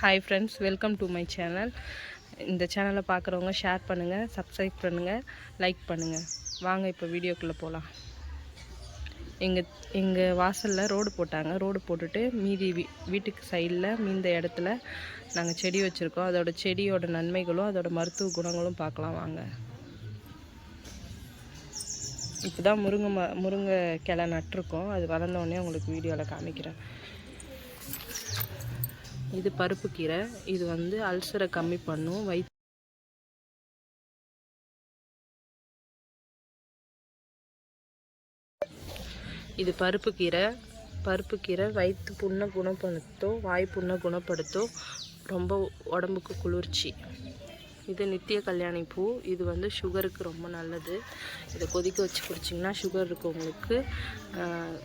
Hi friends welcome to my channel இந்த சேனலை பார்க்குறவங்க ஷேர் பண்ணுங்கள் சப்ஸ்கிரைப் பண்ணுங்கள் லைக் பண்ணுங்கள் வாங்க இப்போ வீடியோக்குள்ளே போகலாம் எங்கள் எங்கள் வாசலில் ரோடு போட்டாங்க. ரோடு போட்டுட்டு மீதி வீ வீட்டுக்கு சைடில் மீந்த இடத்துல நாங்கள் செடி வச்சுருக்கோம். அதோட செடியோட நன்மைகளும் அதோட மருத்துவ குணங்களும் பார்க்கலாம் வாங்க. இப்போ தான் முருங்கை ம முருங்கை கிளை நட்டிருக்கோம். அது வளர்ந்தோடனே உங்களுக்கு வீடியோவில் காமிக்கிறேன். இது பருப்பு கீரை. இது வந்து அல்சரை கம்மி பண்ணும். வயிற்று இது பருப்பு கீரை. பருப்பு கீரை வயிற்று புண்ணை குணப்படுத்தும் வாய் புண்ணை குணப்படுத்தும் ரொம்ப உடம்புக்கு குளிர்ச்சி. இது நித்திய கல்யாணி பூ. இது வந்து சுகருக்கு ரொம்ப நல்லது. இதை கொதிக்க வச்சு குடிச்சிங்கன்னா சுகர் இருக்கவங்களுக்கு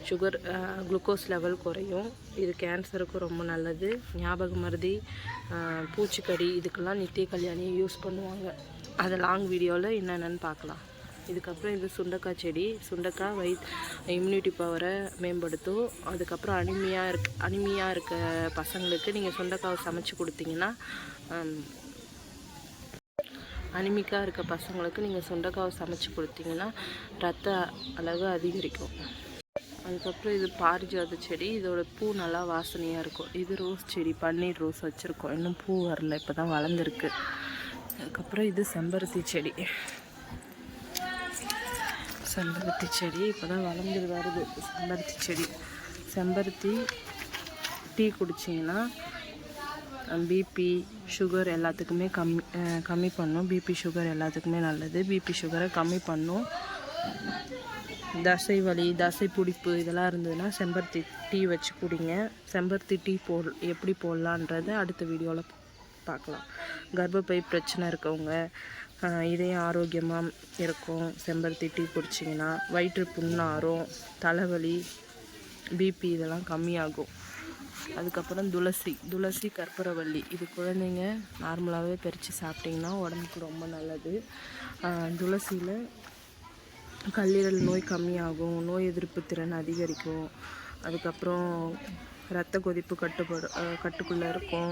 சுகர் குளுக்கோஸ் லெவல் குறையும். இது கேன்சருக்கு ரொம்ப நல்லது. ஞாபக மருதி பூச்சிக்கடி இதுக்கெல்லாம் நித்திய கல்யாணியை யூஸ் பண்ணுவாங்க. அதை லாங் வீடியோவில் என்னென்னு பார்க்கலாம். இதுக்கப்புறம் இது சுண்டக்காய் செடி. சுண்டக்காய் வயிற் இம்யூனிட்டி பவரை மேம்படுத்தும். அதுக்கப்புறம் அனிமையாக இருக் அனிமையாக இருக்க பசங்களுக்கு நீங்கள் சுண்டக்காவை சமைச்சு கொடுத்தீங்கன்னா அனிமிக்காக இருக்க பசங்களுக்கு நீங்கள் சுண்டைக்காவை சமைச்சு கொடுத்தீங்கன்னா ரத்த அளவு அதிகரிக்கும். அதுக்கப்புறம் இது பாரிஜாத செடி இதோட பூ நல்லா வாசனையாக இருக்கும். இது ரோஸ் செடி பன்னீர் ரோஸ் வச்சுருக்கோம். இன்னும் பூ வரல இப்போ தான் வளர்ந்துருக்கு. அதுக்கப்புறம் இது செம்பருத்தி செடி. செம்பருத்தி செடி இப்போ தான் வளர்ந்து வருது. செம்பருத்தி செடி. செம்பருத்தி டீ குடிச்சிங்கன்னா பிபி சுகர் எல்லாத்துக்குமே கம்மி கம்மி பண்ணும். பிபி சுகர் எல்லாத்துக்குமே நல்லது. பிபி சுகரை கம்மி பண்ணும். தசை வலி தசை பிடிப்பு இதெல்லாம் இருந்ததுன்னா செம்பருத்தி டீ வச்சு குடிங்க. செம்பருத்தி டீ போ எப்படி போடலான்றதை அடுத்த வீடியோவில் பார்க்கலாம் கர்ப்பப்பை பிரச்சனை இருக்கவங்க இதயம் ஆரோக்கியமாக இருக்கும் செம்பருத்தி டீ குடிச்சிங்கன்னா வயிற்று புண்ணாரும் தலைவலி பிபி இதெல்லாம் கம்மியாகும். அதுக்கப்புறம் துளசி துளசி கற்பூரவள்ளி. இது குழந்தைங்க நார்மலாகவே பறித்து சாப்பிட்டிங்கன்னா உடம்புக்கு ரொம்ப நல்லது. துளசியில் கல்லீரல் நோய் கம்மியாகும் நோய் எதிர்ப்பு திறன் அதிகரிக்கும். அதுக்கப்புறம் ரத்த கொதிப்பு கட்டுப்படு கட்டுக்குள்ளே இருக்கும்.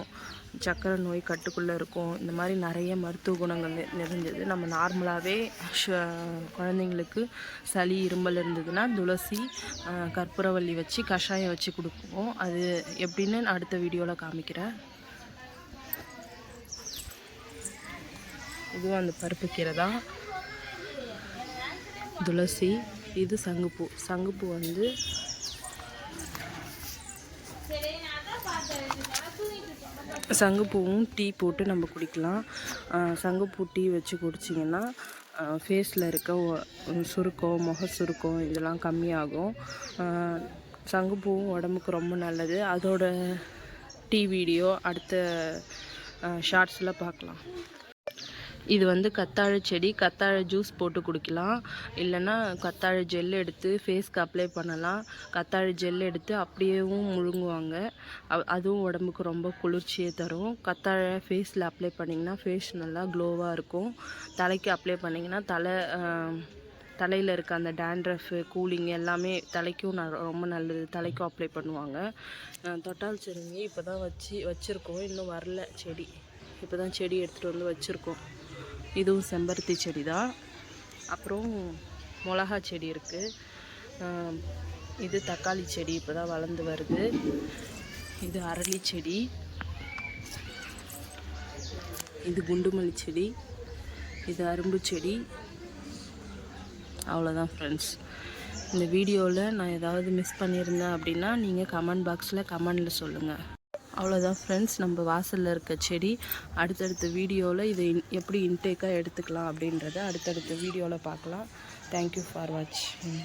சக்கரை நோய் கட்டுக்குள்ளே இருக்கும். இந்த மாதிரி நிறைய மருத்துவ குணங்கள் நிறைஞ்சது. நம்ம நார்மலாகவே குழந்தைங்களுக்கு சளி இரும்பல் இருந்ததுன்னா துளசி கற்பூரவள்ளி வச்சு கஷாயம் வச்சு கொடுப்போம். அது எப்படின்னு அடுத்த வீடியோவில் காமிக்கிறேன். இதுவும் அந்த பருப்பு கீரை தான். துளசி இது சங்குப்பூ. சங்குப்பூ வந்து சங்குப்பூவும் டீ போட்டு நம்ம குடிக்கலாம். சங்குப்பூ டீ வச்சு குடிச்சிங்கன்னா ஃபேஸில் இருக்க சுருக்கம் முக சுருக்கம் இதெல்லாம் கம்மியாகும். சங்குப்பூவும் உடம்புக்கு ரொம்ப நல்லது. அதோட டீ வீடியோ அடுத்த ஷார்ட்ஸில் பார்க்கலாம். இது வந்து கத்தாழை செடி கத்தாழை ஜூஸ் போட்டு குடிக்கலாம். இல்லைன்னா கத்தாழை ஜெல் எடுத்து ஃபேஸ்க்கு அப்ளை பண்ணலாம். கத்தாழை ஜெல் எடுத்து அப்படியேவும் முழுங்குவாங்க. அதுவும் உடம்புக்கு ரொம்ப குளிர்ச்சியை தரும். கத்தாழை ஃபேஸில் அப்ளை பண்ணிங்கன்னா ஃபேஸ் நல்லா க்ளோவாக இருக்கும். தலைக்கு அப்ளை பண்ணிங்கன்னா தலை தலையில் இருக்க அந்த டேண்ட்ரஃபு கூலிங் எல்லாமே தலைக்கும் ந ரொம்ப நல்லது. தலைக்கும் அப்ளை பண்ணுவாங்க. தொட்டால் செருங்கி இப்போ தான் வச்சு வச்சுருக்கோம். இன்னும் வரல செடி. இப்போ தான் செடி எடுத்துகிட்டு வந்து வச்சுருக்கோம். இதுவும் செம்பருத்தி செடி தான். அப்புறம் மிளகா செடி இருக்குது இது தக்காளி செடி இப்போ தான் வளர்ந்து வருது. இது அரளி செடி. இது குண்டுமல்லி செடி. இது அரும்பு செடி. அவ்வளோதான் ஃப்ரெண்ட்ஸ் இந்த வீடியோவில் நான் ஏதாவது மிஸ் பண்ணியிருந்தேன் அப்படின்னா நீங்கள் கமெண்ட் பாக்ஸில் கமெண்டில் சொல்லுங்கள் அவ்வளோதான் ஃப்ரெண்ட்ஸ் நம்ம வாசலில் இருக்க செடி அடுத்தடுத்த வீடியோவில் இதை எப்படி இன்டேக்காக எடுத்துக்கலாம் அப்படின்றத அடுத்தடுத்த வீடியோவில் பார்க்கலாம். தேங்க்யூ ஃபார் வாட்சிங்